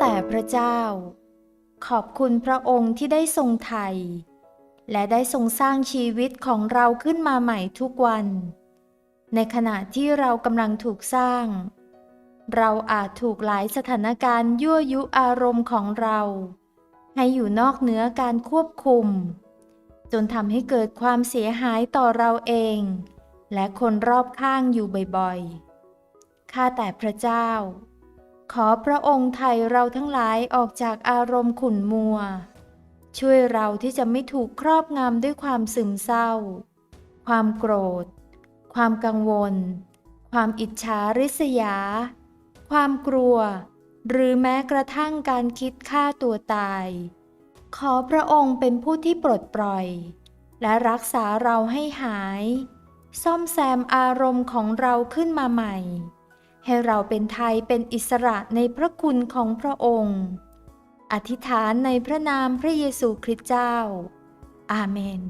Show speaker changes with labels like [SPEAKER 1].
[SPEAKER 1] แต่พระเจ้า ขอบคุณพระองค์ที่ได้ทรงไถ่และได้ทรงสร้างชีวิตของเราขึ้นมาใหม่ทุกวัน ในขณะที่เรากำลังถูกสร้าง เราอาจถูกหลายสถานการณ์ยั่วยุอารมณ์ของเรา ให้อยู่นอกเหนือการควบคุม จนทำให้เกิดความเสียหายต่อเราเอง และคนรอบข้างอยู่บ่อยๆข้าแต่พระเจ้า ขอพระองค์ไถ่เราทั้งหลายออกจากอารมณ์ขุ่นมัว ช่วยเราที่จะไม่ถูกครอบงำด้วยความซึมเศร้า ความโกรธ ความกังวล ความอิจฉาริษยา ความกลัว หรือแม้กระทั่งการคิดฆ่าตัวตาย ขอพระองค์เป็นผู้ที่ปลดปล่อย และรักษาเราให้หาย ซ่อมแซมอารมณ์ของเราขึ้นมาใหม่ ให้เราเป็นไทยเป็นอิสระในพระคุณของพระองค์ อธิษฐานในพระนามพระเยซูคริสต์เจ้า อาเมน